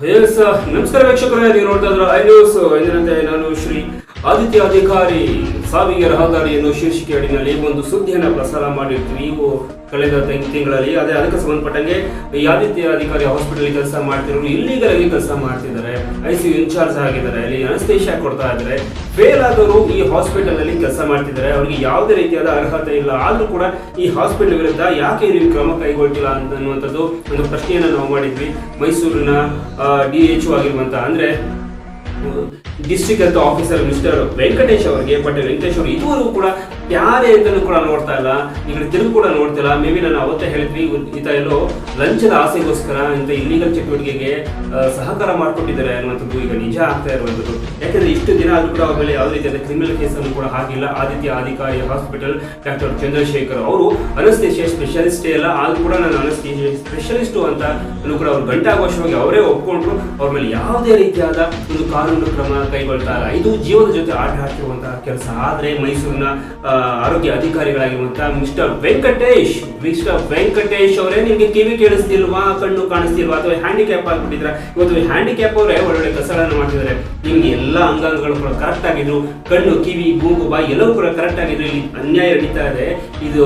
S ನಮಸ್ಕಾರ ವೀಕ್ಷಕರೇ ನೀವು ನೋಡ್ತಾ ಇದ್ರ ಐ ನ್ಯೂಸ್ ಎಂದಿನಂತೆ ನಾನು ಶ್ರೀ ಆದಿತ್ಯ ಅಧಿಕಾರಿ. ಸಾವಿಗೆ ರಹದಾರಿಯನ್ನು ಶೀರ್ಷಿಕೆ ಅಡಿನಲ್ಲಿ ಒಂದು ಸುದ್ದಿಯನ್ನು ಪ್ರಸಾರ ಮಾಡಿರ್ತೀವಿ. ಇವು ಕಳೆದ ತಿಂಗ್- ತಿಂಗಳಲ್ಲಿ. ಅದೇ ಅದಕ್ಕೆ ಸಂಬಂಧಪಟ್ಟಂಗೆ ಈ ಆದಿತ್ಯ ಅಧಿಕಾರಿ ಹಾಸ್ಪಿಟಲ್ ಕೆಲಸ ಮಾಡ್ತಿರೋ ಇಲ್ಲಿಗಲ್ ಆಗಿ ಕೆಲಸ ಮಾಡ್ತಿದ್ದಾರೆ. ಐ ಸಿ ಯು ಇನ್ಚಾರ್ಜ್ ಆಗಿದ್ದಾರೆ. ಅಲ್ಲಿ ಅನಸ್ತೇಶ ಕೊಡ್ತಾ ಇದ್ದಾರೆ. ಫೇಲ್ ಆದವರು ಈ ಹಾಸ್ಪಿಟಲ್ ಅಲ್ಲಿ ಕೆಲಸ ಮಾಡ್ತಿದ್ದಾರೆ. ಅವರಿಗೆ ಯಾವುದೇ ರೀತಿಯಾದ ಅರ್ಹತೆ ಇಲ್ಲ. ಆದರೂ ಕೂಡ ಈ ಹಾಸ್ಪಿಟಲ್ ವಿರುದ್ಧ ಯಾಕೆ ನೀವು ಕ್ರಮ ಕೈಗೊಳ್ತಿಲ್ಲ ಅಂತ ಅನ್ನುವಂಥದ್ದು ಒಂದು ಪ್ರಶ್ನೆಯನ್ನು ನಾವು ಮಾಡಿದ್ವಿ. ಮೈಸೂರಿನ ಡಿ ಎಚ್ ಆಗಿರುವಂತ ಅಂದ್ರೆ ಡಿಸ್ಟ್ರಿಕ್ಟ್ ಅಂತ ಆಫೀಸರ್ ಮಿಸ್ಟರ್ ವೆಂಕಟೇಶ್ ಅವರಿಗೆ ಬಟ್ ವೆಂಕಟೇಶ್ ಅವರು ಇದುವರೆಗೂ ಕೂಡ ಯಾರೇ ಇದನ್ನು ಕೂಡ ನೋಡ್ತಾ ಇಲ್ಲ ಈಗ ತಿರುಗು ಕೂಡ ನೋಡ್ತಿಲ್ಲ ಮೇ ಬಿ ನಾನು ಅವತ್ತೇ ಹೇಳಿದ್ವಿ ಈ ಈತ ಎಲ್ಲೋ ಲಂಚದ ಆಸೆಗೋಸ್ಕರ ಇಂಥ ಇಲ್ಲಿಗಲ್ ಚಟುವಟಿಕೆಗೆ ಸಹಕಾರ ಮಾಡಿಕೊಟ್ಟಿದ್ದಾರೆ ಅನ್ನುವಂಥದ್ದು ಈಗ ನಿಜ ಆಗ್ತಾ ಇರುವಂಥದ್ದು. ಯಾಕಂದ್ರೆ ಇಷ್ಟು ದಿನ ಆದ್ರೂ ಕೂಡ ಅವ್ರ ಮೇಲೆ ಯಾವುದೇ ರೀತಿಯಾದ ಕ್ರಿಮಿನಲ್ ಕೇಸನ್ನು ಕೂಡ ಹಾಕಿಲ್ಲ. ಆದಿತ್ಯ ಅಧಿಕಾರಿ ಹಾಸ್ಪಿಟಲ್ ಡಾಕ್ಟರ್ ಚಂದ್ರಶೇಖರ್ ಅವರು ಅನಸ್ತೇಷಿಯಾ ಸ್ಪೆಷಲಿಸ್ಟೇ ಅಲ್ಲ, ಆದ್ರೂ ಕೂಡ ನಾನು ಅನಸ್ತೇಷಿಯಾ ಸ್ಪೆಷಲಿಸ್ಟು ಅಂತ ಕೂಡ ಅವ್ರು ಗಂಟಾಘೋಷವಾಗಿ ಅವರೇ ಒಪ್ಕೊಂಡ್ರು. ಅವ್ರ ಮೇಲೆ ಯಾವುದೇ ರೀತಿಯಾದ ಒಂದು ಕಾನೂನು ಕ್ರಮ ಕೈಗೊಳ್ತಾ ಇಲ್ಲ. ಇದು ಜೀವನದ ಜೊತೆ ಆಟ ಹಾಕಿರುವಂತಹ ಕೆಲಸ. ಆದ್ರೆ ಮೈಸೂರಿನ ಆರೋಗ್ಯ ಅಧಿಕಾರಿಗಳಾಗಿರುವಂತಹ ಮಿಸ್ಟರ್ ವೆಂಕಟೇಶ್. ಮಿಸ್ಟರ್ ವೆಂಕಟೇಶ್ ಅವರೇ, ನಿಮಗೆ ಕಿವಿ ಕೇಳಿಸ್ತಿಲ್ವಾ, ಕಣ್ಣು ಕಾಣಿಸ್ತಿಲ್ವಾ ಅಥವಾ ಹ್ಯಾಂಡಿಕ್ಯಾಪ್ ಆಗ್ಬಿಟ್ಟಿದ್ರ? ಇವತ್ತು ಹ್ಯಾಂಡಿಕ್ಯಾಪ್ ಅವರೇ ಒಳ್ಳೊಳ್ಳೆ ಕಸಗಳನ್ನು ಮಾಡ್ತಿದ್ದಾರೆ. ನಿಮ್ಗೆ ಎಲ್ಲ ಅಂಗಾಂಗಗಳು ಕೂಡ ಕರೆಕ್ಟ್ ಆಗಿದ್ರು. ಕಣ್ಣು, ಕಿವಿ, ಮೂಗು, ಬಾಯಿ ಎಲ್ಲವೂ ಕೂಡ ಕರೆಕ್ಟ್ ಆಗಿದ್ರು. ಇಲ್ಲಿ ಅನ್ಯಾಯ ನಡೀತಾ ಇದೆ. ಇದು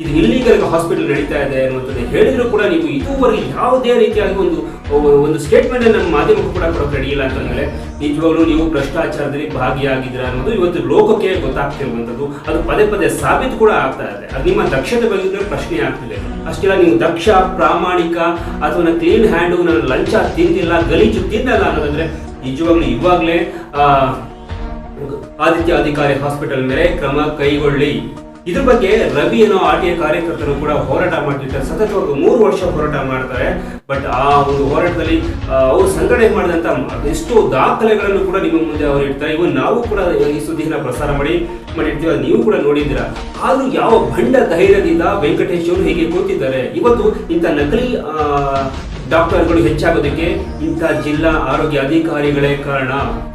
ಇದು ಇಲ್ಲಿಗಲ್ ಹಾಸ್ಪಿಟಲ್ ನಡೀತಾ ಇದೆ ಅನ್ನುವಂಥದ್ದು ಹೇಳಿದ್ರು ಕೂಡ ನೀವು. ಇದುವರೆಗೆ ಯಾವುದೇ ರೀತಿಯಾಗಿ ಒಂದು ಒಂದು ಸ್ಟೇಟ್ಮೆಂಟ್ ನಮ್ಮ ಮಾಧ್ಯಮಕ್ಕೂ ಕೂಡ ಕೊಡಕ್ಕೆ ರೆಡಿ ಇಲ್ಲ ಅಂತಂದ್ರೆ ನಿಜವಾಗ್ಲೂ ನೀವು ಭ್ರಷ್ಟಾಚಾರದಲ್ಲಿ ಭಾಗಿಯಾಗಿದ್ರ ಅನ್ನೋದು ಇವತ್ತು ಲೋಕಕ್ಕೆ ಗೊತ್ತಾಗ್ತಿರುವಂಥದ್ದು. ಅದು ಪದೇ ಪದೇ ಸಾಬೀತು ಕೂಡ ಆಗ್ತಾ ಇದೆ. ಅದು ನಿಮ್ಮ ದಕ್ಷತೆ ಬಗ್ಗೆ ಪ್ರಶ್ನೆ ಆಗ್ತಿದೆ. ಅಷ್ಟೆಲ್ಲ ನೀವು ದಕ್ಷ, ಪ್ರಾಮಾಣಿಕ, ಅಥವಾ ಕ್ಲೀನ್ ಹ್ಯಾಂಡು ನಾನು ಲಂಚ ತಿಂದಿಲ್ಲ, ಗಲೀಜು ತಿನ್ನಲ್ಲ ಅನ್ನೋದಂದ್ರೆ, ನಿಜವಾಗ್ಲೂ ಇವಾಗಲೇ ಆದಿತ್ಯ ಅಧಿಕಾರಿ ಹಾಸ್ಪಿಟಲ್ ಮೇಲೆ ಕ್ರಮ ಕೈಗೊಳ್ಳಿ. ಇದ್ರ ಬಗ್ಗೆ ರವಿ ಅನ್ನೋ ಆರ್ ಟಿ ಐ ಕಾರ್ಯಕರ್ತರು ಕೂಡ ಹೋರಾಟ ಮಾಡ್ತಿರ್ತಾರೆ. ಸತತವಾಗಿ ಮೂರು ವರ್ಷ ಹೋರಾಟ ಮಾಡ್ತಾರೆ. ಬಟ್ ಆ ಒಂದು ಹೋರಾಟದಲ್ಲಿ ಅವರು ಸಂಘಟನೆ ಮಾಡಿದಂತ ಎಷ್ಟೋ ದಾಖಲೆಗಳನ್ನು ಕೂಡ ನಿಮ್ಮ ಮುಂದೆ ಅವರು ಇಡ್ತಾರೆ. ಇವನ್ ನಾವು ಕೂಡ ಈ ಸುದ್ದಿನ ಪ್ರಸಾರ ಮಾಡಿ, ಮಾಡಿರ್ತೀವಿ. ನೀವು ಕೂಡ ನೋಡಿದ್ದೀರಾ? ಆದ್ರೂ ಯಾವ ಭಂಡ ಧೈರ್ಯದಿಂದ ವೆಂಕಟೇಶ್ ಅವರು ಹೀಗೆ ಕೂತಿದ್ದಾರೆ? ಇವತ್ತು ಇಂಥ ನಕಲಿ ಡಾಕ್ಟರ್ಗಳು ಹೆಚ್ಚಾಗೋದಕ್ಕೆ ಇಂಥ ಜಿಲ್ಲಾ ಆರೋಗ್ಯ ಅಧಿಕಾರಿಗಳೇ ಕಾರಣ.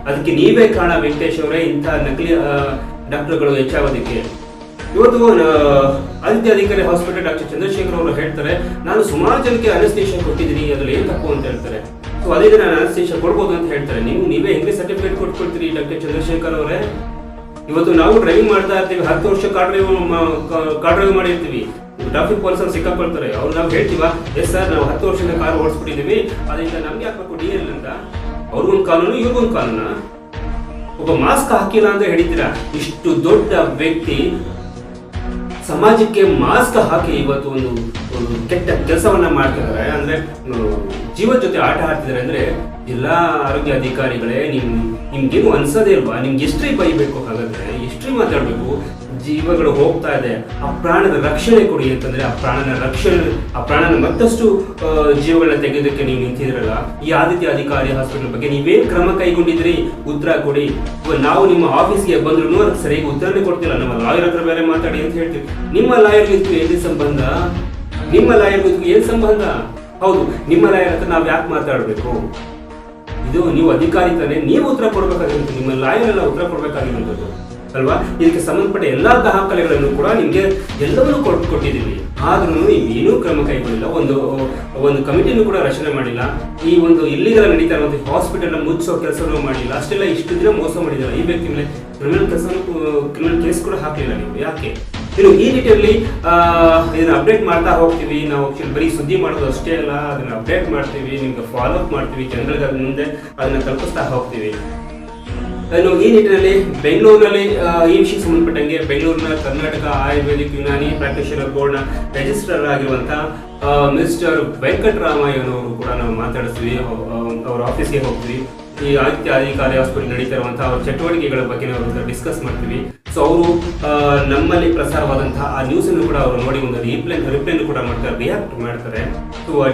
ಅದಕ್ಕೆ ನೀವೇ ಕಾರಣ ವೆಂಕಟೇಶ್ ಅವರೇ ಇಂಥ ನಕಲಿ ಡಾಕ್ಟರ್ಗಳು ಹೆಚ್ಚಾಗೋದಕ್ಕೆ. ಇವತ್ತು ಆದಿತ್ಯ ಅಧಿಕಾರಿ ಹಾಸ್ಪಿಟಲ್ ಡಾಕ್ಟರ್ ಚಂದ್ರಶೇಖರ್ ಅವರು ಹೇಳ್ತಾರೆ, ನಾನು ಸುಮಾರು ಜನಕ್ಕೆ ಅನಸ್ತೇಷನ್ ಕೊಟ್ಟಿದ್ದೀನಿ, ಅದ್ರಲ್ಲಿ ಏನ್ ತಪ್ಪು ಅಂತ ಹೇಳ್ತಾರೆ. ಸೊ ಅದೇ ನಾನು ಅನಸ್ತೇಷನ್ ಕೊಡ್ಬೋದು ಅಂತ ಹೇಳ್ತಾರೆ. ನೀವು ನೀವೇ ಹೆಂಗೆ ಸರ್ಟಿಫಿಕೇಟ್ ಕೊಟ್ಕೊಳ್ತೀರಿ ಡಾಕ್ಟರ್ ಚಂದ್ರಶೇಖರ್ ಅವರೇ? ಇವತ್ತು ನಾವು ಡ್ರೈವಿಂಗ್ ಮಾಡ್ತಾ ಇರ್ತೀವಿ, ಹತ್ತು ವರ್ಷ ಕಾರ್ ಡ್ರೈವ್ ಕಾರ್ ಡ್ರೈವ್ ಮಾಡಿರ್ತೀವಿ. ಟ್ರಾಫಿಕ್ ಪೊಲೀಸರು ಸಿಕ್ಕಾಕೊಳ್ತಾರೆ ಅವ್ರು ನಾವು ಹೇಳ್ತೀವ ಎಸ್ ಸರ್ ನಾವು ಹತ್ತು ವರ್ಷದಿಂದ ಕಾರ್ ಓಡಿಸ್ಬಿಟ್ಟಿದ್ದೀವಿ, ಅದರಿಂದ ನಮ್ಗೆ ಹಾಕ್ಬೇಕು ಡಿ ಎಲ್ ಅಂತ? ಅವ್ರಿಗೊಂದು ಕಾನೂನು, ಇವ್ರಿಗೊಂದು ಕಾನೂನ? ಒಬ್ಬ ಮಾಸ್ಕ್ ಹಾಕಿಲ್ಲ ಅಂತ ಹೇಳಿದ್ದೀರಾ? ಇಷ್ಟು ದೊಡ್ಡ ವ್ಯಕ್ತಿ ಸಮಾಜಕ್ಕೆ ಮಾಸ್ಕ್ ಹಾಕಿ ಇವತ್ತು ಒಂದು ಒಂದು ಕೆಟ್ಟ ಕೆಲಸವನ್ನ ಮಾಡ್ತಿದ್ದಾರೆ. ಅಂದ್ರೆ ಜೀವ ಜೊತೆ ಆಟ ಆಡ್ತಿದ್ದಾರೆ ಅಂದ್ರೆ ಎಲ್ಲಾ ಆರೋಗ್ಯ ಅಧಿಕಾರಿಗಳೇ ನಿಮ್, ನಿಮ್ಗೇನು ಅನ್ಸೋದೇ ಇಲ್ವಾ? ನಿಮ್ಗೆ ಎಷ್ಟ್ರಿ ಬೈಬೇಕು ಹಾಗಾದ್ರೆ. ಎಷ್ಟ್ರಿ ಮಾತಾಡ್ಬೇಕು. ಜೀವಗಳು ಹೋಗ್ತಾ ಇದೆ, ಆ ಪ್ರಾಣದ ರಕ್ಷಣೆ ಕೊಡಿ ಅಂತಂದ್ರೆ ಆ ಪ್ರಾಣನ ರಕ್ಷಣೆ, ಆ ಪ್ರಾಣನ ಮತ್ತಷ್ಟು ಜೀವಗಳನ್ನ ತೆಗೆಯೋದಕ್ಕೆ ನೀವು ನಿಂತಿದ್ರಲ್ಲ ಈ ಆದಿತ್ಯ ಅಧಿಕಾರಿ ಹಾಸ್ಪಿಟಲ್ ಬಗ್ಗೆ ನೀವೇನ್ ಕ್ರಮ ಕೈಗೊಂಡಿದ್ರಿ? ಉತ್ತರ ಕೊಡಿ. ನಾವು ನಿಮ್ಮ ಆಫೀಸ್ಗೆ ಬಂದ್ರು ಅದಕ್ಕೆ ಸರಿಯಾಗಿ ಉತ್ತರನೇ ಕೊಡ್ತಿಲ್ಲ. ನಮ್ಮ ಲಾಯರ್ ಹತ್ರ ಬೇರೆ ಮಾತಾಡಿ ಅಂತ ಹೇಳ್ತೀವಿ. ನಿಮ್ಮ ಲಾಯರ್ ಇದಕ್ಕೂ ಏನ್ ಸಂಬಂಧ? ನಿಮ್ಮ ಲಾಯರ್ ಇದಕ್ಕೂ ಏನ್ ಸಂಬಂಧ? ಹೌದು, ನಿಮ್ಮ ಲಾಯರ್ ಹತ್ರ ನಾವು ಯಾಕೆ ಮಾತಾಡಬೇಕು? ಇದು ನೀವು ಅಧಿಕಾರಿ ತಾನೆ, ನೀವು ಉತ್ತರ ಕೊಡ್ಬೇಕಾಗಿರೋದು ನಿಮ್ಮ ಲಾಯರ್ ಎಲ್ಲ ಉತ್ತರ ಕೊಡಬೇಕಾಗಿರುವಂಥದ್ದು ಅಲ್ವಾ? ಇದಕ್ಕೆ ಸಂಬಂಧಪಟ್ಟ ಎಲ್ಲಾ ದಾಖಲೆಗಳನ್ನು ಕೂಡ ನಿಮಗೆ ಎಲ್ಲವನ್ನೂ ಕೊಟ್ಟು ಕೊಟ್ಟಿದ್ದೀವಿ ಆದ್ರೂ ಏನು ಕ್ರಮ ಕೈಗೊಂಡಿಲ್ಲ ಒಂದು ಒಂದು ಕಮಿಟಿನೂ ಕೂಡ ರಚನೆ ಮಾಡಿಲ್ಲ. ಈ ಒಂದು ಇಲ್ಲಿಗೆಲ್ಲ ನಡೀತಾ ಇರುವಂತಹ ಹಾಸ್ಪಿಟಲ್ ಮುಚ್ಚೋ ಕೆಲಸನೂ ಮಾಡಿಲ್ಲ. ಅಷ್ಟೆಲ್ಲ ಇಷ್ಟು ದಿನ ಮೋಸ ಮಾಡಿದ್ದಾರೆ. ಈ ವ್ಯಕ್ತಿ ಮೇಲೆ ಕ್ರಿಮಿನಲ್ ಕೆಲಸ ಕ್ರಿಮಿನಲ್ ಕೇಸ್ ಕೂಡ ಹಾಕಲಿಲ್ಲ ನೀವು. ಯಾಕೆ? ಇನ್ನು ಈ ರೀತಿಯಲ್ಲಿ ಇದನ್ನ ಅಪ್ಡೇಟ್ ಮಾಡ್ತಾ ಹೋಗ್ತೀವಿ. ನಾವು ಬರೀ ಸುದ್ದಿ ಮಾಡೋದು ಅಷ್ಟೇ ಅಲ್ಲ. ಅದನ್ನ ಅಪ್ಡೇಟ್ ಮಾಡ್ತೀವಿ. ನಿಮ್ಗೆ ಫಾಲೋ ಅಪ್ ಮಾಡ್ತೀವಿ. ಅದ್ರ ಮುಂದೆ ಅದನ್ನ ತಲುಪಿಸ್ತಾ ಹೋಗ್ತೀವಿ. ಇನ್ನು ಈ ನಿಟ್ಟಿನಲ್ಲಿ ಬೆಂಗಳೂರಿನಲ್ಲಿ ಈ ವಿಷಯಕ್ಕೆ ಸಂಬಂಧಪಟ್ಟಂಗೆ ಬೆಂಗಳೂರಿನ ಕರ್ನಾಟಕ ಆಯುರ್ವೇದಿಕ್ ಯುನಾನಿ ಪ್ರಾಕ್ಟೀಷನರ್ ಬೋರ್ಡ್ನ ರೆಜಿಸ್ಟ್ರರ್ ಆಗಿರುವಂತಹ ಮಿಸ್ಟರ್ ವೆಂಕಟರಾಮಯ್ಯನವರು ಕೂಡ ನಾವು ಮಾತಾಡಿಸ್ತೀವಿ. ಅವರ ಅವ್- ಅವ್ರ ಆಫೀಸ್ಗೆ ಹೋಗ್ತೀವಿ. ಈ ಆದಿತ್ಯ ಅಧಿಕಾರಿ ಹಾಸ್ಪಿಟಲ್ ನಡೀತಾ ಇರುವಂತಹ ಅವ್ರ ಚಟುವಟಿಕೆಗಳ ಬಗ್ಗೆ ನಾವು ಡಿಸ್ಕಸ್ ಮಾಡ್ತೀವಿ. ಸೊ ಅವರು ನಮ್ಮಲ್ಲಿ ಪ್ರಸಾರವಾದಂತಹ ಆ ನ್ಯೂಸ್ ಅನ್ನು ಕೂಡ ಅವರು ನೋಡಿ ಒಂದು ರಿಪ್ಲೈ ರಿಪ್ಲೈನ್ ಕೂಡ ಮಾಡ್ತಾರೆ ರಿಯಾಕ್ಟ್ ಮಾಡ್ತಾರೆ. So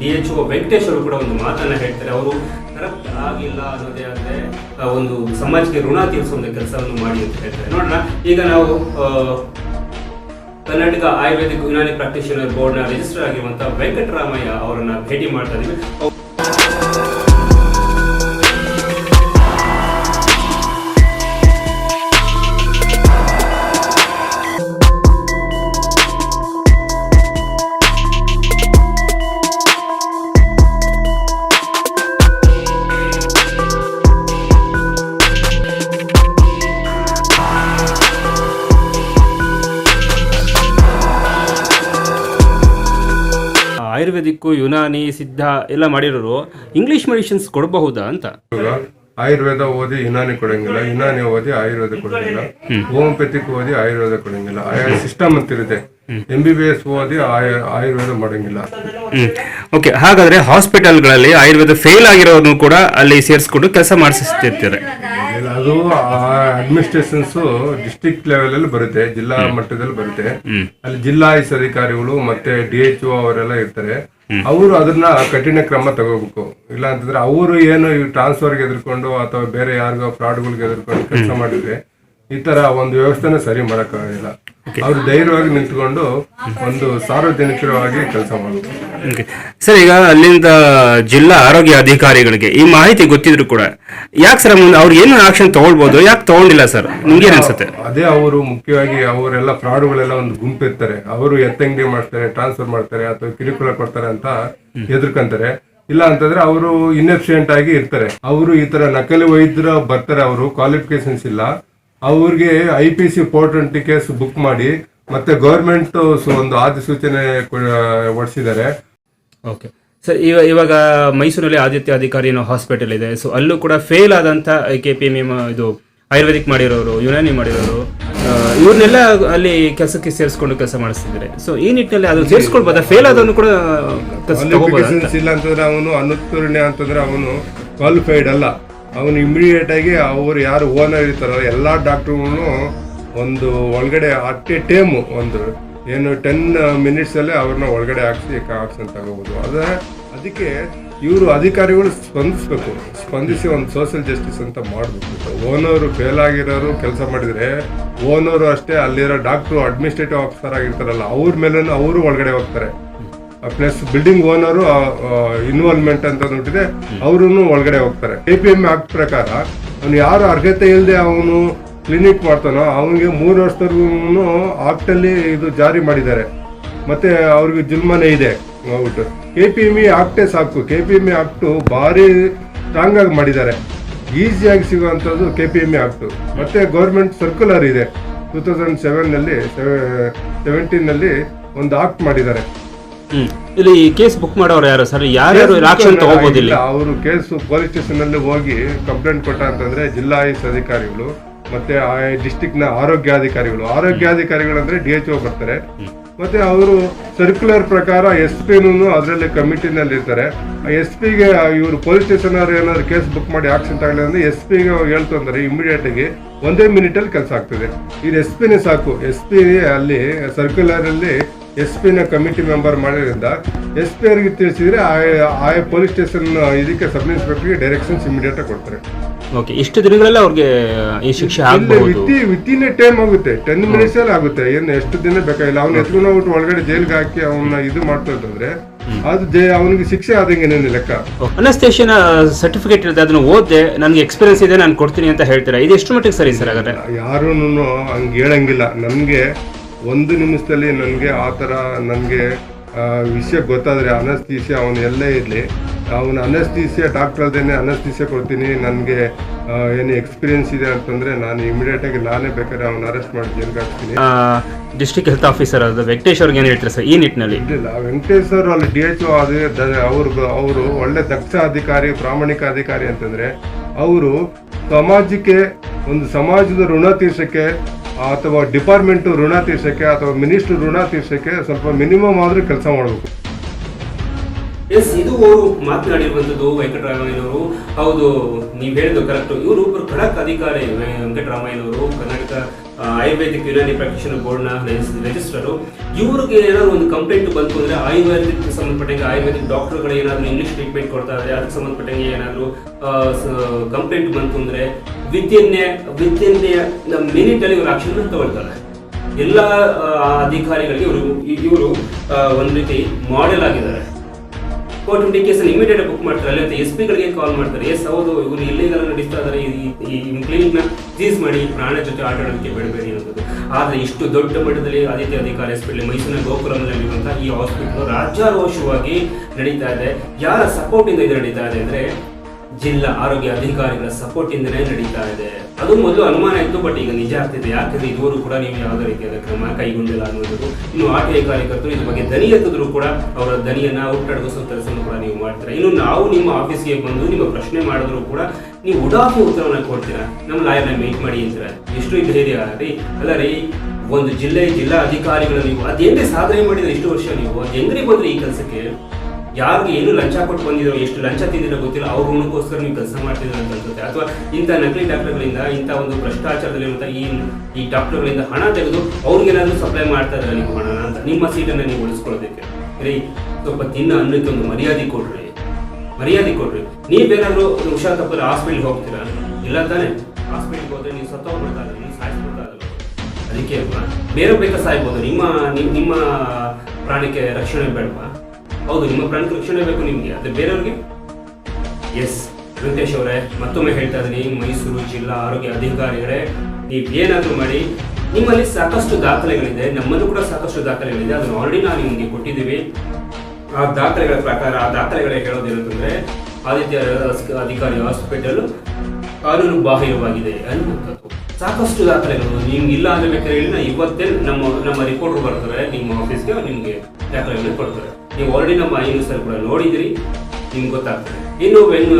D H O Venkatesh ಅವರು ಕೂಡ ಒಂದು ಮಾತನ್ನ ಹೇಳ್ತಾರೆ. ಅವರು ಕರೆಕ್ಟ್ ಆಗಿಲ್ಲ ಅನ್ನೋದೇ ಆದ್ರೆ ಆ, ಒಂದು ಸಮಾಜಕ್ಕೆ ಋಣ ತೀರಿಸುವಂತ ಕೆಲಸವನ್ನು ಮಾಡಿ ಅಂತ ಹೇಳ್ತಾರೆ. ನೋಡೋಣ ಈಗ ನಾವು ಕರ್ನಾಟಕ ಆಯುರ್ವೇದಿಕ್ ಯುನಾನಿ ಪ್ರಾಕ್ಟೀಷನರ್ ಬೋರ್ಡ್ನ ರಿಜಿಸ್ಟರ್ ಆಗಿರುವಂತಹ ವೆಂಕಟರಾಮಯ್ಯ ಅವರನ್ನ ಭೇಟಿ ಮಾಡ್ತಾ ಇದೀವಿ. ಆಯುರ್ವೇದಿಕ್ಕು ಯುನಾನಿ ಸಿದ್ಧ ಎಲ್ಲ ಮಾಡಿರೋರು ಇಂಗ್ಲಿಷ್ ಮೆಡಿಸಿನ್ಸ್ ಕೊಡಬಹುದಾ ಅಂತ? ಇವಾಗ ಆಯುರ್ವೇದ ಓದಿ ಯುನಾನಿ ಕೊಡಂಗಿಲ್ಲ ಯುನಾನಿ ಓದಿ ಆಯುರ್ವೇದ ಕೊಡಂಗಿಲ್ಲ ಹೋಮಿಯೋಪತಿಕ್ ಓದಿ ಆಯುರ್ವೇದ ಕೊಡಂಗಿಲ್ಲ. ಆಯಾ ಸಿಸ್ಟಮ್ ಅಂತ ಇರುತ್ತೆ ಎಂ ಬಿ ಬಿ ಎಸ್ ಓದಿ ಆಯು- ಆಯುರ್ವೇದ ಮಾಡಂಗಿಲ್ಲ. ಓಕೆ ಹಾಗಾದ್ರೆ ಹಾಸ್ಪಿಟಲ್ಗಳಲ್ಲಿ ಆಯುರ್ವೇದ ಫೇಲ್ ಆಗಿರೋನು ಕೂಡ ಅಲ್ಲಿ ಸೇರಿಸ್ಕೊಂಡು ಕೆಲಸ ಮಾಡಿಸ್ತಿರ್ತಾರೆ ಅದು ಅಡ್ಮಿನಿಸ್ಟ್ರೇಷನ್ಸ್ ಡಿಸ್ಟ್ರಿಕ್ಟ್ ಲೆವೆಲ್ ಅಲ್ಲಿ ಬರುತ್ತೆ ಜಿಲ್ಲಾ ಮಟ್ಟದಲ್ಲಿ ಬರುತ್ತೆ. ಅಲ್ಲಿ ಜಿಲ್ಲಾ ಐಸ್ ಅಧಿಕಾರಿಗಳು ಮತ್ತೆ ಡಿ ಎಚ್ ಒ ಅವರೆಲ್ಲ ಇರ್ತಾರೆ. ಅವರು ಅದನ್ನ ಕಠಿಣ ಕ್ರಮ ತಗೋಬೇಕು. ಇಲ್ಲ ಅಂತಂದ್ರೆ ಅವರು ಏನು ಟ್ರಾನ್ಸ್ಫರ್ ಟ್ರಾನ್ಸ್ಫರ್ಗೆ ಎದುರ್ಕೊಂಡು ಅಥವಾ ಬೇರೆ ಯಾರಿಗೋ ಫ್ರಾಡ್ಗಳಿಗೆ ಎದುರ್ಕೊಂಡು ಕೆಲಸ ಮಾಡಿದ್ರೆ ಈ ತರ ಒಂದು ವ್ಯವಸ್ಥೆನ ಸರಿ ಮಾಡಕ್ಕಾಗಿಲ್ಲ ಅವ್ರು ಧೈರ್ಯವಾಗಿ ನಿಂತ್ಕೊಂಡು ಒಂದು ಸಾರ್ವಜನಿಕರವಾಗಿ ಕೆಲಸ ಮಾಡಬೇಕು. ಓಕೆ ಸರ್ ಈಗ ಅಲ್ಲಿಂದ ಜಿಲ್ಲಾ ಆರೋಗ್ಯ ಅಧಿಕಾರಿಗಳಿಗೆ ಈ ಮಾಹಿತಿ ಗೊತ್ತಿದ್ರು ಕೂಡ ಯಾಕೆ ಸರ್ ಮುಂದೆ ಅವ್ರು ಏನು ಆಕ್ಷನ್ ತಗೊಳ್ಬೋದು? ಯಾಕೆ ತಗೊಂಡಿಲ್ಲ ಸರ್ ನಿಮ್ಗೆ ಅನ್ಸುತ್ತೆ? ಅದೇ ಅವರು ಮುಖ್ಯವಾಗಿ ಅವರೆಲ್ಲ ಫ್ರಾಡ್ಗಳೆಲ್ಲ ಒಂದು ಗುಂಪು ಇರ್ತಾರೆ ಅವರು ಎತ್ತಂಗಡಿ ಮಾಡ್ತಾರೆ ಟ್ರಾನ್ಸ್ಫರ್ ಮಾಡ್ತಾರೆ ಅಥವಾ ಕಿರುಕುಳ ಕೊಡ್ತಾರೆ ಅಂತ ಹೆದರ್ಕಂತಾರೆ. ಇಲ್ಲ ಅಂತಂದ್ರೆ ಅವರು ಇನ್ಎಫಿಷಿಯಂಟ್ ಆಗಿ ಇರ್ತಾರೆ. ಅವರು ಈ ತರ ನಕಲಿ ವೈದ್ಯರ ಬರ್ತಾರೆ ಅವರು ಕ್ವಾಲಿಫಿಕೇಶನ್ಸ್ ಇಲ್ಲ. ಅವ್ರಿಗೆ I P C four twenty case book ಮಾಡಿ ಮತ್ತೆ ಗೌರ್ಮೆಂಟ್ ಒಂದು ಅಧಿಸೂಚನೆ ಹೊಡಿಸಿದ್ದಾರೆ ಓಕೆ ಸರ್ ಇವ ಇವಾಗ ಮೈಸೂರಲ್ಲಿ ಆದಿತ್ಯ ಅಧಿಕಾರಿ ಅನ್ನೋ ಹಾಸ್ಪಿಟಲ್ ಇದೆ. ಸೊ ಅಲ್ಲೂ ಕೂಡ ಫೇಲ್ ಆದಂಥ ಕೆ ಪಿ ಎಂ ಇದು ಆಯುರ್ವೇದಿಕ್ ಮಾಡಿರೋರು ಯುನಾನಿ ಮಾಡಿರೋರು ಇವ್ರನ್ನೆಲ್ಲ ಅಲ್ಲಿ ಕೆಲಸಕ್ಕೆ ಸೇರಿಸ್ಕೊಂಡು ಕೆಲಸ ಮಾಡಿಸ್ತಿದ್ದಾರೆ. ಸೊ ಈ ನಿಟ್ಟಿನಲ್ಲಿ ಅದು ಸೇರಿಸ್ಕೊಳ್ಬೋದಾ? ಫೇಲ್ ಆದವನು ಕೂಡ ಇಲ್ಲ ಅಂತಂದ್ರೆ ಅವನು ಅನುತ್ತೀರ್ಣ ಅಂತಂದ್ರೆ ಅವನು ಕ್ವಾಲಿಫೈಡ್ ಅಲ್ಲ. ಅವನು ಇಮಿಡಿಯೇಟ್ ಆಗಿ ಅವರು ಯಾರು ಓನರ್ ಇರ್ತಾರಲ್ಲ, ಎಲ್ಲಾ ಡಾಕ್ಟರ್ಗಳು ಒಂದು ಒಳಗಡೆ ಅಟ್ ಎ ಟೇಮ್ ಒಂದು. ಏನು ಟೆನ್ ಮಿನಿಟ್ಸ್ ಅಲ್ಲೇ ಅವ್ರನ್ನ ಒಳಗಡೆ ಹಾಕ್ಸಿ ಆಕ್ಷನ್ ತಗೋಬೋದು ಅದೇ ಅದಕ್ಕೆ ಇವರು ಅಧಿಕಾರಿಗಳು ಸ್ಪಂದಿಸ್ಬೇಕು. ಸ್ಪಂದಿಸಿ ಒಂದು ಸೋಷಿಯಲ್ ಜಸ್ಟಿಸ್ ಅಂತ ಮಾಡಬೇಕು. ಓನರು ಫೇಲ್ ಆಗಿರೋರು ಕೆಲಸ ಮಾಡಿದರೆ ಓನರು ಅಷ್ಟೇ ಅಲ್ಲಿರೋ ಡಾಕ್ಟ್ರು ಅಡ್ಮಿನಿಸ್ಟ್ರೇಟಿವ್ ಆಫೀಸರ್ ಆಗಿರ್ತಾರಲ್ಲ, ಅವ್ರ ಮೇಲೂ ಅವರು ಒಳಗಡೆ ಹೋಗ್ತಾರೆ. ಪ್ಲಸ್ ಬಿಲ್ಡಿಂಗ್ ಓನರು ಇನ್ವಾಲ್ವ್ಮೆಂಟ್ ಅಂತ ನೋಡಿದ್ರೆ ಅವರು ಒಳಗಡೆ ಹೋಗ್ತಾರೆ. ಎ ಪಿ ಎಂ ಆಕ್ಟ್ ಪ್ರಕಾರ ಅವನು ಯಾರು ಅರ್ಹತೆ ಇಲ್ಲದೆ ಅವನು ಕ್ಲಿನಿಕ್ ಮಾಡ್ತಾನೋ, ಅವನಿಗೆ ಮೂರು ವರ್ಷದವರೆಗೂ ಆಕ್ಟಲ್ಲಿ ಇದು ಜಾರಿ ಮಾಡಿದ್ದಾರೆ. ಮತ್ತೆ ಅವ್ರಿಗೆ ಜುಲ್ಮಾನೆ ಇದೆ. ಹೋಗ್ಬಿಟ್ಟು. ಕೆ ಪಿ ಎಂ ಇ ಆಕ್ಟೇ ಸಾಕು. K P M E act ಭಾರಿ ಸ್ಟ್ರಾಂಗ್ ಆಗಿ ಮಾಡಿದ್ದಾರೆ. ಈಸಿಯಾಗಿ ಸಿಗುವಂಥದ್ದು K P M E act ಮತ್ತೆ ಗೌರ್ಮೆಂಟ್ ಸರ್ಕ್ಯುಲರ್ ಇದೆ. ಟೂ ತೌಸಂಡ್ ಸೆವೆನ್ ಸೆವೆ ಸೆವೆಂಟೀನ್ನಲ್ಲಿ ಒಂದು ಆಕ್ಟ್ ಮಾಡಿದ್ದಾರೆ. ಇಲ್ಲಿ ಕೇಸ್ ಬುಕ್ ಮಾಡೋರು ಯಾರು ಸರ್? ಯಾರ್ಯಾರು ಆಕ್ಷನ್ ತಗೋಬೋದಿಲ್ಲ? ಅವರು ಕೇಸು ಪೊಲೀಸ್ ಸ್ಟೇಷನ್ ಅಲ್ಲಿ ಹೋಗಿ ಕಂಪ್ಲೇಂಟ್ ಕೊಟ್ಟ ಅಂತಂದ್ರೆ ಜಿಲ್ಲಾ ಐಸ್ ಅಧಿಕಾರಿಗಳು ಮತ್ತೆ ಡಿಸ್ಟಿಕ್ನ ಆರೋಗ್ಯಾಧಿಕಾರಿಗಳು ಆರೋಗ್ಯಾಧಿಕಾರಿಗಳು ಅಂದ್ರೆ ಡಿ ಎಚ್ ಒ ಬರ್ತಾರೆ. ಮತ್ತೆ ಅವರು ಸರ್ಕ್ಯುಲರ್ ಪ್ರಕಾರ ಎಸ್ ಪಿನೂ ಅದರಲ್ಲಿ ಕಮಿಟಿನಲ್ಲಿ ಇರ್ತಾರೆ. ಎಸ್ ಪಿಗೆ ಇವರು ಪೊಲೀಸ್ ಸ್ಟೇಷನ್ ಅವ್ರು ಏನಾದ್ರು ಕೇಸ್ ಬುಕ್ ಮಾಡಿ ಆಕ್ಷನ್ ತಗೊಳ್ಳಿ ಅಂದ್ರೆ ಎಸ್ ಪಿಗೆ ಹೇಳ್ತು ಅಂದ್ರೆ ಇಮಿಡಿಯೇಟ್ ಆಗಿ ಒಂದೇ ಮಿನಿಟ್ ಅಲ್ಲಿ ಕೆಲಸ ಆಗ್ತದೆ. ಇದು ಎಸ್ ಪಿನೇ ಸಾಕು. ಎಸ್ ಪಿ ಅಲ್ಲಿ ಸರ್ಕ್ಯುಲರ್ ಅಲ್ಲಿ ಎಸ್ ಪಿನ ನ ಕಮಿಟಿ ಮೆಂಬರ್ ಮಾಡಿದ್ರಿಂದ ಎಸ್ ಪಿ ಅವರಿಗೆ ತಿಳಿಸಿದ್ರೆ ಆಯಾ ಪೊಲೀಸ್ ಸ್ಟೇಷನ್ ಇದಕ್ಕೆ ಸಬ್ ಇನ್ಸ್ಪೆಕ್ಟರ್ಗೆ ಡೈರೆಕ್ಷನ್ಸ್ ಇಮಿಡಿಯೇಟ್ ಆಗಿ ಕೊಡ್ತಾರೆ. ಓಕೆ ಇಷ್ಟು ದಿನಗಳೆಲ್ಲ ಅವ್ರಿಗೆ ಈ ಶಿಕ್ಷೆ ಆಗಬಹುದು? ವಿತ್ ಇನ್ ಎ ಟೈಮ್ ಆಗುತ್ತೆ. ಟೆನ್ ಮಿನಿಟ್ಸ್ ಅಲ್ಲಿ ಆಗುತ್ತೆ. ಏನು ಎಷ್ಟು ದಿನ ಬೇಕಾಗಿಲ್ಲ. ಅವ್ನ ಎತ್ಕೊಂಡು ಹೋಗ್ಬಿಟ್ಟು ಒಳಗಡೆ ಜೈಲ್ಗೆ ಹಾಕಿ ಅವನ್ನ ಇದು ಮಾಡ್ತಾ ಅಂತಂದ್ರೆ ಅದು ಜೈ ಅವನಿಗೆ ಶಿಕ್ಷೆ ಆದಂಗೆ ಲೆಕ್ಕ. ಅನಸ್ತೇಷನ್ ಸರ್ಟಿಫಿಕೇಟ್ ಇರುತ್ತೆ. ಅದನ್ನ ಓದಿದೆ ನನಗೆ ಎಕ್ಸ್ಪೀರಿಯನ್ಸ್ ಇದೆ ನಾನು ಕೊಡ್ತೀನಿ ಅಂತ ಹೇಳ್ತೀರಾ? ಇದು ಎಷ್ಟು ಮಟ್ಟಿಗೆ ಸರಿ ಸರ್ ಹಾಗಾದ್ರೆ? ಯಾರೂ ಹಂಗೆ ಹೇಳಂಗಿಲ್ಲ. ನನಗೆ ಒಂದು ನಿಮಿಷದಲ್ಲಿ ನನಗೆ ಆ ಥರ ನನಗೆ ವಿಷಯ ಗೊತ್ತಾದರೆ ಅನಸ್ತೀಸಿಯ ಅವನು ಎಲ್ಲೇ ಇರಲಿ. ಅವನು ಅನಸ್ತೀಸಿಯ ಡಾಕ್ಟರ್ ಅಲ್ದೇನೆ ಅನಸ್ತೀಸಿಯ ಕೊಡ್ತೀನಿ. ನನಗೆ ಏನು ಎಕ್ಸ್ಪೀರಿಯನ್ಸ್ ಇದೆ ಅಂತಂದರೆ ನಾನು ಇಮಿಡಿಯೇಟಾಗಿ ನಾನೇ ಬೇಕಾದ್ರೆ ಅವನು ಅರೆಸ್ಟ್ ಮಾಡಿ ಜೈಲ್ಗೆ ಹಾಕ್ತೀನಿ ಡಿಸ್ಟ್ರಿಕ್ಟ್ ಹೆಲ್ತ್ ಆಫೀಸರ್ ಅದು ವೆಂಕಟೇಶ್ ಅವ್ರಿಗೆ ಏನು ಹೇಳ್ತೀರಾ ಸರ್ ಈ ನಿಟ್ಟಿನಲ್ಲಿ? ಇಲ್ಲ ವೆಂಕಟೇಶ್ ಅವರು ಅಲ್ಲಿ ಡಿ ಎಚ್ ಅದೇ ಅವ್ರಿಗೆ ಅವರು ಒಳ್ಳೆ ದಕ್ಷ ಅಧಿಕಾರಿ ಪ್ರಾಮಾಣಿಕ ಅಧಿಕಾರಿ ಅಂತಂದ್ರೆ ಅವರು ಸಮಾಜಕ್ಕೆ, ಒಂದು ಸಮಾಜದ ಋಣ ತೀರ್ಸಕ್ಕೆ ಅಥವಾ ಡಿಪಾರ್ಟ್ಮೆಂಟ್ ಋಣ ತೀರ್ಸಕ್ಕೆ, ಅಥವಾ ಮಿನಿಸ್ಟರ್ ಋಣ ತೀರ್ಸಕ್ಕೆ ಸ್ವಲ್ಪ ಮಿನಿಮಮ್ ಆದ್ರೆ ಕೆಲಸ ಮಾಡಬೇಕು. ಎಸ್ ಇದು ಅವರು ಮಾತನಾಡಿರುವಂತದ್ದು ವೆಂಕಟರಾಮಯ್ಯನವರು. ಹೌದು, ನೀವು ಹೇಳಿದ್ದು ಕರೆಕ್ಟ್ ಇವರು ಒಬ್ಬರು ಖಡಕ್ ಅಧಿಕಾರಿ ವೆಂಕಟರಾಮಯ್ಯನವರು, ಕರ್ನಾಟಕ ಆಯುರ್ವೇದಿಕ್ ಯುನಾನಿ ಪ್ರಾಕ್ಟಿಷನರ್ ಬೋರ್ಡ್ನ ರಿಜಿಸ್ಟ್ರರು, ಇವ್ರಿಗೆ ಏನಾದ್ರು ಒಂದು ಕಂಪ್ಲೇಂಟ್ ಬಂತು ಅಂದ್ರೆ ಆಯುರ್ವೇದಿಕ್ ಸಂಬಂಧಪಟ್ಟಂಗೆ ಆಯುರ್ವೇದಿಕ್ ಡಾಕ್ಟರ್ಗಳು ಏನಾದ್ರು ಇಂಗ್ಲೀಷ್ ಟ್ರೀಟ್ಮೆಂಟ್ ಕೊಡ್ತಾ ಇದ್ದಾರೆ ಅದಕ್ಕೆ ಸಂಬಂಧಪಟ್ಟಂಗೆ ಏನಾದ್ರು ಕಂಪ್ಲೇಂಟ್ ಬಂತು ಅಂದ್ರೆ ವಿದ್ಯನ್ನೇ ಮಿನಿಟ್ ಅಲ್ಲಿ ಇವರು ಆಕ್ಷನ್ ತಗೊಳ್ತಾರೆ. ಎಲ್ಲ ಅಧಿಕಾರಿಗಳಿಗೆ ಇವರು ಇವರು ಒಂದು ರೀತಿ ಮಾಡೆಲ್ ಆಗಿದ್ದಾರೆ. ಕೋರ್ಟ್ ಕೇಸ್ ಇಮಿಡಿಯೇಟ್ ಬುಕ್ ಮಾಡ್ತಾರೆ. ಅಲ್ಲಿ ಎಸ್ ಪಿಗಳಿಗೆ ಕಾಲ್ ಮಾಡ್ತಾರೆ. ಎಸ್ ಹೌದು, ಇವರು ಇಲ್ಲಿಗೆಲ್ಲ ನಡೀತಾ ಇದ್ದಾರೆ ಈ- ನ ಸೀಸ್ ಮಾಡಿ ಪ್ರಾಣ ಜೊತೆ ಆಟ ಆಡೋದಕ್ಕೆ ಬಿಡಬೇಡಿ ಅನ್ನೋದು. ಆದ್ರೆ ಇಷ್ಟು ದೊಡ್ಡ ಮಟ್ಟದಲ್ಲಿ ಆದಿತ್ಯ ಅಧಿಕಾರಿ ಹಾಸ್ಪಿಟಲ್ ಮೈಸೂರಿನ ಗೋಕುಲಂನಲ್ಲಿರುವಂತಹ ಈ ಹಾಸ್ಪಿಟಲ್ ರಾಜ್ಯಾರೋಷವಾಗಿ ನಡೀತಾ ಇದೆ. ಯಾರ ಸಪೋರ್ಟ್ ಇಂದ ಇದು ನಡೀತಾ ಇದೆ ಅಂದ್ರೆ ಜಿಲ್ಲಾ ಆರೋಗ್ಯ ಅಧಿಕಾರಿಗಳ ಸಪೋರ್ಟ್ ಇಂದನೇ ನಡೀತಾ ಇದೆ. ಅದು ಮೊದಲು ಅನುಮಾನ ಇತ್ತು ಬಟ್ ಈಗ ನಿಜ ಆಗ್ತಿದೆ. ಯಾಕಂದ್ರೆ ಇದುವರೆಗೂ ಕೂಡ ನೀವು ಯಾವುದೇ ರೀತಿಯಾದ ಕ್ರಮ ಕೈಗೊಂಡಿಲ್ಲ ಅನ್ನೋದು ಇನ್ನು ಆರ್ಟಿಐ ಕಾರ್ಯಕರ್ತರು ಇದ್ರ ಬಗ್ಗೆ ದನಿ ಎತ್ತಿದ್ರು ಕೂಡ ಅವರ ದನಿಯನ್ನ ಹುಟ್ಟಡಗಿಸೋ ಕೆಲಸವನ್ನು ಕೂಡ ನೀವು ಮಾಡ್ತೀರಾ? ಇನ್ನು ನಾವು ನಿಮ್ಮ ಆಫೀಸ್ಗೆ ಬಂದು ನಿಮ್ಮ ಪ್ರಶ್ನೆ ಮಾಡಿದ್ರು ಕೂಡ ನೀವು ಉಡಾಫಿ ಉತ್ತರವನ್ನ ಕೊಡ್ತೀರಾ? ನಮ್ಮ ಲಾಯರ್ನ ಮೀಟ್ ಮಾಡಿ ಅಂತೀರ? ಎಷ್ಟು ಧೈರ್ಯ ರೀ ಅಲ್ಲ ರೀ, ಒಂದು ಜಿಲ್ಲೆ ಜಿಲ್ಲಾ ಅಧಿಕಾರಿಗಳು ನೀವು ಅದೇನೇ ಸಾಧನೆ ಮಾಡಿದ್ರೆ ಇಷ್ಟು ವರ್ಷ ನೀವು? ಹೆಂಗ್ರಿ ಬಂದ್ರಿ ಈ ಕೆಲಸಕ್ಕೆ? ಯಾರಿಗೆ ಏನು ಲಂಚ ಕೊಟ್ಟು ಬಂದಿರೋ ಎಷ್ಟು ಲಂಚ ತಿಂದಿರೋ ಗೊತ್ತಿಲ್ಲ. ಅವ್ರ ನೀವು ಕೆಲಸ ಮಾಡ್ತಿದ್ದೀರ ಅಂತ ಅನ್ಸುತ್ತೆ. ಅಥವಾ ಇಂಥ ನಕಲಿ ಡಾಕ್ಟರ್ಗಳಿಂದ, ಇಂಥ ಒಂದು ಭ್ರಷ್ಟಾಚಾರದಲ್ಲಿರುವಂಥ ಈ ಈ ಡಾಕ್ಟರ್ಗಳಿಂದ ಹಣ ತೆಗೆದು ಅವ್ರಿಗೇನಾದ್ರು ಸಪ್ಲೈ ಮಾಡ್ತಾ ಇದ್ದಾರೆ ನೀವು ಹಣ ಅಂತ. ನಿಮ್ಮ ಸೀಟನ್ನು ನೀವು ಉಳಿಸ್ಕೊಳ್ಳೋದಕ್ಕೆ. ರೀ ಸ್ವಲ್ಪ ತಿನ್ನ ಅನ್ನಕ್ಕೆ ಒಂದು ಮರ್ಯಾದೆ ಕೊಡ್ರಿ. ಮರ್ಯಾದೆ ಕೊಡ್ರಿ. ನೀವೇನಾದರೂ ಹುಷಾರ್ ತಪ್ಪಲ್ಲಿ ಹಾಸ್ಪಿಟ್ಲ್ಗೆ ಹೋಗ್ತೀರಾ? ಇಲ್ಲ ತಾನೇ. ಹಾಸ್ಪಿಟ್ಲ್ಗೆ ಹೋದ್ರೆ ನೀವು ಸತ್ತೋಗ್ಬಿಡ್ತಾರೆ ನೀವು ಸಾಯಿಸ್ಬಿಡ್ತಾರೆ ಅದಕ್ಕೆ ಅಲ್ವಾ ಬೇರೆ ಬೇಕಾ ಸಾಯ್ಬೋದು? ನಿಮ್ಮ ನಿಮ್- ನಿಮ್ಮ ಪ್ರಾಣಕ್ಕೆ ರಕ್ಷಣೆ ಬೇಡವಾ? ಹೌದು, ನಿಮ್ಮ ಪ್ರಾಣಕ್ಕೆ ರಕ್ಷಣೆ ಬೇಕು ನಿಮಗೆ. ಅದು ಬೇರೆಯವ್ರಿಗೆ? ಎಸ್ ವೆಂಕಟೇಶ್ ಅವರೇ, ಮತ್ತೊಮ್ಮೆ ಹೇಳ್ತಾ ಇದ್ದೀನಿ, ಮೈಸೂರು ಜಿಲ್ಲಾ ಆರೋಗ್ಯ ಅಧಿಕಾರಿಗಳೇ ನೀವು ಏನಾದರೂ ಮಾಡಿ, ನಿಮ್ಮಲ್ಲಿ ಸಾಕಷ್ಟು ದಾಖಲೆಗಳಿದೆ, ನಮ್ಮಲ್ಲೂ ಕೂಡ ಸಾಕಷ್ಟು ದಾಖಲೆಗಳಿದೆ, ಅದನ್ನು ಆಲ್ರೆಡಿ ನಾವು ನಿಮಗೆ ಕೊಟ್ಟಿದ್ದೀವಿ. ಆ ದಾಖಲೆಗಳ ಪ್ರಕಾರ, ಆ ದಾಖಲೆಗಳೇ ಹೇಳೋದೇನಂತಂದ್ರೆ ಆದಿತ್ಯ ಅಧಿಕಾರಿ ಹಾಸ್ಪಿಟಲ್ ಕಾನೂನು ಬಾಹಿರವಾಗಿದೆ ಅನ್ನುವಂಥದ್ದು. ಸಾಕಷ್ಟು ದಾಖಲೆಗಳು, ನಿಮ್ಗೆ ಇಲ್ಲ ಅಂದ್ರೆ ಬೇಕಾದ್ರೆ ಇವತ್ತೇ ನಮ್ಮ ನಮ್ಮ ರಿಪೋರ್ಟರ್ ಬರ್ತಾರೆ, ನಿಮ್ಮ ಆಫೀಸ್ಗೆ ನಿಮಗೆ ದಾಖಲೆಗಳನ್ನ ಕೊಡ್ತಾರೆ. ನೀವು ಆಲ್ರೆಡಿ ನಮ್ಮ ಅಲ್ಲಿ ಕೂಡ ನೋಡಿದಿರಿ, ನಿಮ್ಗೆ ಗೊತ್ತಾಗ್ತದೆ. ಇನ್ನು ವೆಂಗ್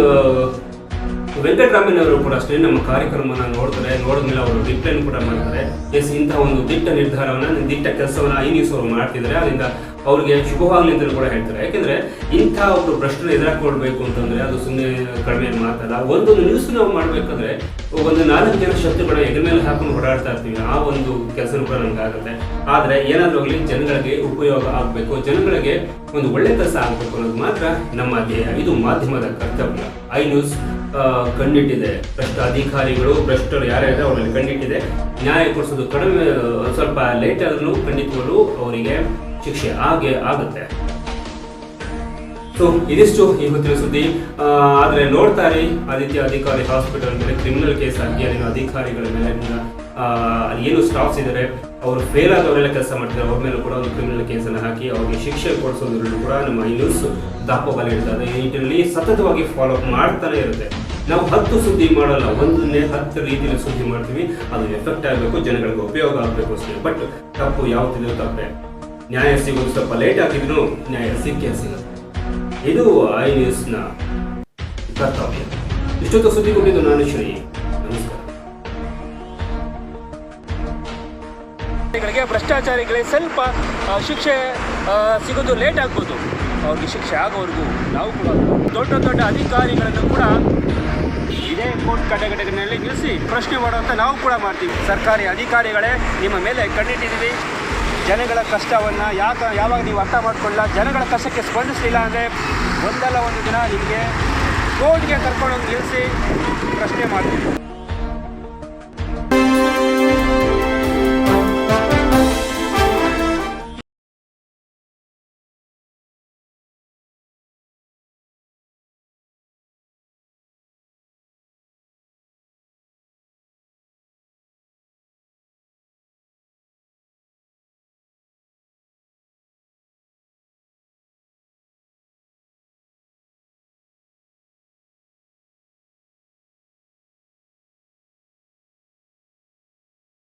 ವೆಂಕಟರಾಮನ್ ಅವರು ಕೂಡ ಅಷ್ಟೇ ನಮ್ಮ ಕಾರ್ಯಕ್ರಮನ ನೋಡ್ತಾರೆ, ನೋಡಿದ್ಮೇಲೆ ಅವರು ರಿಪ್ಲೈನ್ ಕೂಡ ಮಾಡ್ತಾರೆ. ಎಸ್ ಇಂಥ ಒಂದು ದಿಟ್ಟ ನಿರ್ಧಾರವನ್ನು, ದಿಟ್ಟ ಕೆಲಸವನ್ನು ಐ ನ್ಯೂಸ್ ಅವರು ಮಾಡ್ತಿದ್ದಾರೆ. ಅದರಿಂದ ಅವ್ರಿಗೆ ಶುಭವಾಗಲಿ ಅಂತಲೂ ಕೂಡ ಹೇಳ್ತಾರೆ. ಯಾಕೆಂದ್ರೆ ಇಂಥ ಒಬ್ಬರು ಭ್ರಷ್ಟರು ಎದುರಾಕೊಳ್ಬೇಕು ಅಂತಂದ್ರೆ ಅದು ಸುಮ್ಮನೆ ಕಡಿಮೆ ಮಾತಲ್ಲ. ಒಂದೊಂದು ನ್ಯೂಸ್ ನಾವು ಮಾಡ್ಬೇಕಂದ್ರೆ ಒಂದು ನಾಲ್ಕು ಜನ ಶಬ್ದಗಳ ಎದ್ರ ಮೇಲೆ ಹಾಕೊಂಡು ಓಡಾಡ್ತಾ ಇರ್ತೀವಿ. ಆ ಒಂದು ಕೆಲಸ ಕೂಡ ನಮ್ಗೆ ಆಗುತ್ತೆ. ಆದ್ರೆ ಏನಾದ್ರೂ ಆಗಲಿ ಜನಗಳಿಗೆ ಉಪಯೋಗ ಆಗಬೇಕು. ಜನಗಳಿಗೆ ಒಂದು ಒಳ್ಳೆ ಕೆಲಸ ಆಗಬೇಕು ಅನ್ನೋದು ಮಾತ್ರ ನಮ್ಮ ಧ್ಯೇಯ. ಇದು ಮಾಧ್ಯಮದ ಕರ್ತವ್ಯ. ಐ ನ್ಯೂಸ್ ಕಂಡಿಟ್ಟಿದೆ ಭ್ರಷ್ಟ ಅಧಿಕಾರಿಗಳು, ಭ್ರಷ್ಟರು ಯಾರ್ಯಾರು ಅವರಲ್ಲಿ ಕಣ್ಣಿಟ್ಟಿದೆ. ನ್ಯಾಯ ಕೊಡಿಸೋದು ಕಡಿಮೆ, ಸ್ವಲ್ಪ ಲೇಟ್ ಆದ್ರೂ ಖಂಡಿತವಾಗ್ಲೂ ಅವರಿಗೆ ಶಿಕ್ಷೆ ಹಾಗೆ ಆಗುತ್ತೆ. ಸೊ ಇದಿಷ್ಟು ಇವತ್ತಿನ ಸುದ್ದಿ. ಆದರೆ ನೋಡ್ತಾರೆ ಆದಿತ್ಯ ಅಧಿಕಾರಿ ಹಾಸ್ಪಿಟಲ್ ಮೇಲೆ ಕ್ರಿಮಿನಲ್ ಕೇಸ್ ಆಗಿ ಅಲ್ಲಿನ ಅಧಿಕಾರಿಗಳ ಮೇಲೆ ಏನು ಸ್ಟಾಫ್ಸ್ ಇದ್ದಾರೆ ಅವರು ಫೇಲ್ ಆದವರೆಲ್ಲ ಕೆಲಸ ಮಾಡ್ತಿದ್ದಾರೆ ಅವ್ರ ಮೇಲೆ ಕೂಡ ಒಂದು ಕ್ರಿಮಿನಲ್ ಕೇಸನ್ನು ಹಾಕಿ ಅವ್ರಿಗೆ ಶಿಕ್ಷೆ ಕೊಡಿಸೋದ್ರಲ್ಲೂ ಕೂಡ ನಮ್ಮ ಈ ನ್ಯೂಸ್ ದಾಪಬಲ ಇಡ್ತಾರೆ ನಿಟ್ಟಿನಲ್ಲಿ ಸತತವಾಗಿ ಫಾಲೋ ಅಪ್ ಮಾಡ್ತಾನೆ ಇರುತ್ತೆ. ನಾವು ಹತ್ತು ಸುದ್ದಿ ಮಾಡಲ್ಲ, ಒಂದನ್ನೇ ಹತ್ತು ರೀತಿಯಲ್ಲಿ ಸುದ್ದಿ ಮಾಡ್ತೀವಿ. ಅದು ಎಫೆಕ್ಟ್ ಆಗಬೇಕು, ಜನಗಳಿಗೆ ಉಪಯೋಗ ಆಗಬೇಕು ಅಷ್ಟೇ. ಬಟ್ ತಪ್ಪು ಯಾವತ್ತಿದ್ರೂ ತಪ್ಪೆ. ನ್ಯಾಯ ಸಿಗೋದು ಸ್ವಲ್ಪ ಲೇಟ್ ಆಗಿದ್ರು ನ್ಯಾಯ ಸಿಕ್ಕೇ ಸಿಗುತ್ತೆ ಇದು ಐ ನ್ಯೂಸ್ನ ಕರ್ತವ್ಯ. ಇಷ್ಟೊತ್ತು ಸುದ್ದಿ ಕೊಟ್ಟಿದ್ದು ನಾನು ಶ್ರೀ ಭ್ರಷ್ಟಾಚಾರಿಗಳಿಗೆ ಸ್ವಲ್ಪ ಶಿಕ್ಷೆ ಸಿಗೋದು ಲೇಟ್ ಆಗ್ಬೋದು. ಅವ್ರಿಗೆ ಶಿಕ್ಷೆ ಆಗೋವರೆಗೂ ನಾವು ಕೂಡ ದೊಡ್ಡ ದೊಡ್ಡ ಅಧಿಕಾರಿಗಳನ್ನು ಕೂಡ ಇದೇ ಕೋರ್ಟ್ ಕಡೆಗಡೆಗಳಲ್ಲಿ ನಿಲ್ಲಿಸಿ ಪ್ರಶ್ನೆ ಮಾಡುವಂಥ ನಾವು ಕೂಡ ಮಾಡ್ತೀವಿ. ಸರ್ಕಾರಿ ಅಧಿಕಾರಿಗಳೇ ನಿಮ್ಮ ಮೇಲೆ ಕಣ್ಣಿಟ್ಟಿದ್ದೀವಿ. ಜನಗಳ ಕಷ್ಟವನ್ನು ಯಾಕೆ ಯಾವಾಗ ನೀವು ಅರ್ಥ ಮಾಡ್ಕೊಳ್ಳಲ್ಲ, ಜನಗಳ ಕಷ್ಟಕ್ಕೆ ಸ್ಪಂದಿಸಲಿಲ್ಲ ಅಂದರೆ ಒಂದಲ್ಲ ಒಂದು ದಿನ ನಿಮಗೆ ಕೋರ್ಟ್ಗೆ ಕರ್ಕೊಂಡೋಗಿ ನಿಲ್ಲಿಸಿ ಪ್ರಶ್ನೆ ಮಾಡ್ತೀವಿ.